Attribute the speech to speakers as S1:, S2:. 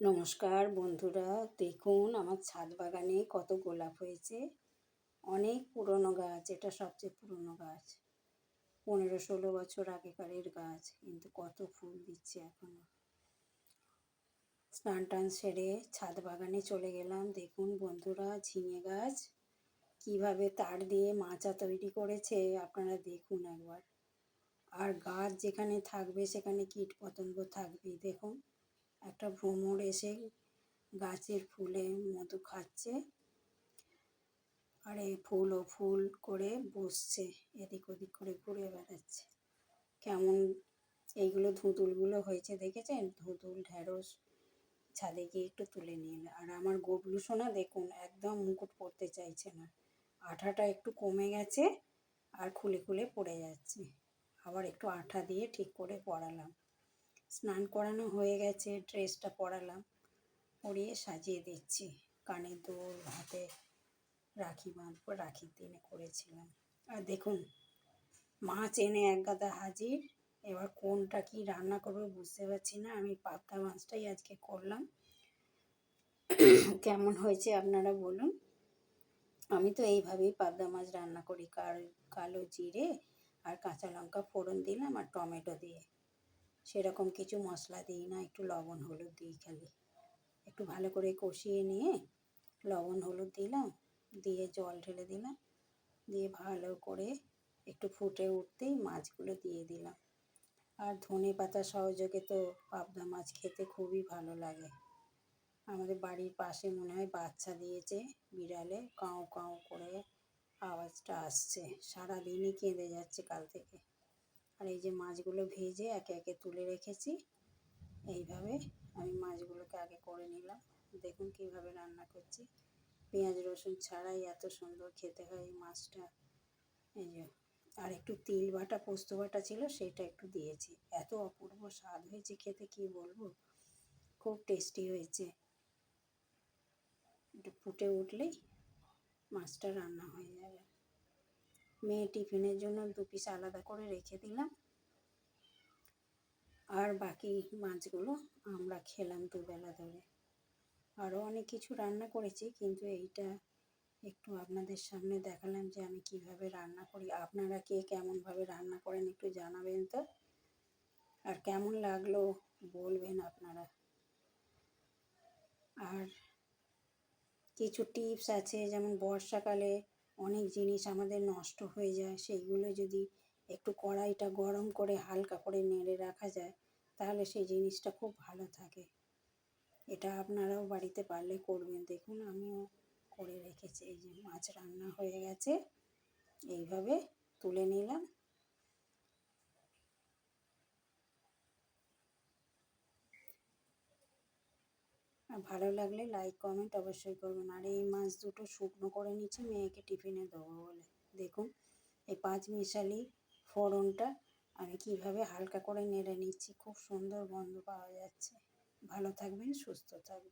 S1: নমস্কার বন্ধুরা, দেখুন আমার ছাদ বাগানে কত গোলাপ হয়েছে। অনেক পুরনো গাছ, এটা সবচেয়ে পুরনো গাছ। পনেরো ষোলো বছর আগেকারের গাছ, কিন্তু কত ফুল দিচ্ছে এখনও। স্নান টান সেরে ছাদ বাগানে চলে গেলাম। দেখুন বন্ধুরা, ঝিঙে গাছ কীভাবে তার দিয়ে মাচা তৈরি করেছে, আপনারা দেখুন একবার। আর গাছ যেখানে থাকবে, সেখানে কীট পতঙ্গ থাকবে দেখুন। একটা ভ্রমর এসে গাছের ফুলে মধু খাচ্ছে। আর এই ফুল, ও ফুল করে বসছে, এদিক ওদিক করে ঘুরে বেড়াচ্ছে। কেমন এইগুলো ধুতুলগুলো হয়েছে দেখেছেন? ধুতুল ঢ্যাঁড়স ছাদে গিয়ে একটু তুলে নিয়ে আর আমার গবলু সোনা দেখুন, একদম মুকুট পড়তে চাইছে না। আঠাটা একটু কমে গেছে আর খুলে খুলে পড়ে যাচ্ছে। আবার একটু আঠা দিয়ে ঠিক করে পড়ালাম স্নান করানো হয়ে গেছে, ড্রেসটা পরালাম, পরিয়ে সাজিয়ে দিচ্ছি। কানের দুল, হাতে রাখি বাঁধবো, রাখির দিনে করেছিলাম। আর দেখুন মাছ এনে এক গাদা হাজির, এবার কোনটা কি রান্না করব বুঝতে পারছি না, আমি পাবদা মাছটাই আজকে করলাম। কেমন হয়েছে আপনারা বলুন। আমি তো এইভাবেই পাবদা মাছ রান্না করি কাল কালো জিরে আর কাঁচা লঙ্কা ফোড়ন দিলাম আর টমেটো দিয়ে। সেরকম কিছু মশলা দিই না, একটু লবণ, হলুদ দিই খালি। একটু ভালো করে কষিয়ে নিয়ে লবণ, হলুদ দিলাম, দিয়ে জল ঢেলে দিলাম, দিয়ে ভালো করে একটু ফুটে উঠতেই মাছগুলো দিয়ে দিলাম। আর ধনে পাতা সহযোগে তো পাবদা মাছ খেতে খুবই ভালো লাগে। আমাদের বাড়ির পাশে মনে হয় বাচ্চা দিয়েছে, বিড়ালে কাউ কাউ করে আওয়াজটা আসছে। সারাদিনই কেঁদে যাচ্ছে কাল থেকে। আর এই যে মাছগুলো ভেজে একে একে তুলে রেখেছি। এইভাবে আমি মাছগুলোকে আগে করে নিলাম। দেখুন কীভাবে রান্না করছি। পেঁয়াজ, রসুন ছাড়াই এত সুন্দর খেতে হয় এই মাছটা। এই যে, আর একটু তিল বাটা, পোস্ত বাটা ছিল সেটা একটু দিয়েছি। এত অপূর্ব স্বাদ হয়েছে খেতে, কি বলব? খুব টেস্টি হয়েছে। একটু ফুটে উঠলেই মাছটা রান্না হয়ে যাবে। মেয়ে টিফিনের জন্য দু পিস আলাদা করে রেখে দিলাম। আর বাকি মাছগুলো আমরা খেলাম দুবেলা ধরে। আরও অনেক কিছু রান্না করেছি, কিন্তু এইটা একটু আপনাদের সামনে দেখালাম যে আমি কীভাবে রান্না করি। আপনারা কে কেমনভাবে রান্না করেন একটু জানাবেন তো? আর কেমন লাগল বলবেন আপনারা। আর কিছু টিপস আছে, যেমন বর্ষাকালে অনেক জিনিস আমাদের নষ্ট হয়ে যায়, সেইগুলো যদি একটু কড়াইটা গরম করে হালকা করে নেড়ে রাখা যায়, তাহলে সেই জিনিসটা খুব ভালো থাকে। এটা আপনারাও বাড়িতে পারলে করবেন। দেখুন, আমিও করে রেখেছি। এই যে মাছ রান্না হয়ে গেছে, এইভাবে তুলে নিলাম। ভালো লাগলে লাইক কমেন্ট অবশ্যই করবেন। আর এই মাছ দুটো শুকনো করে নিচ্ছি, মেয়েকে টিফিনে দেবো বলে। দেখুন, এই পাঁচ মিশালি ফোড়নটা আমি কীভাবে হালকা করে নেড়ে নিচ্ছি, খুব সুন্দর গন্ধ পাওয়া যাচ্ছে। ভালো থাকবেন, সুস্থ থাকবেন।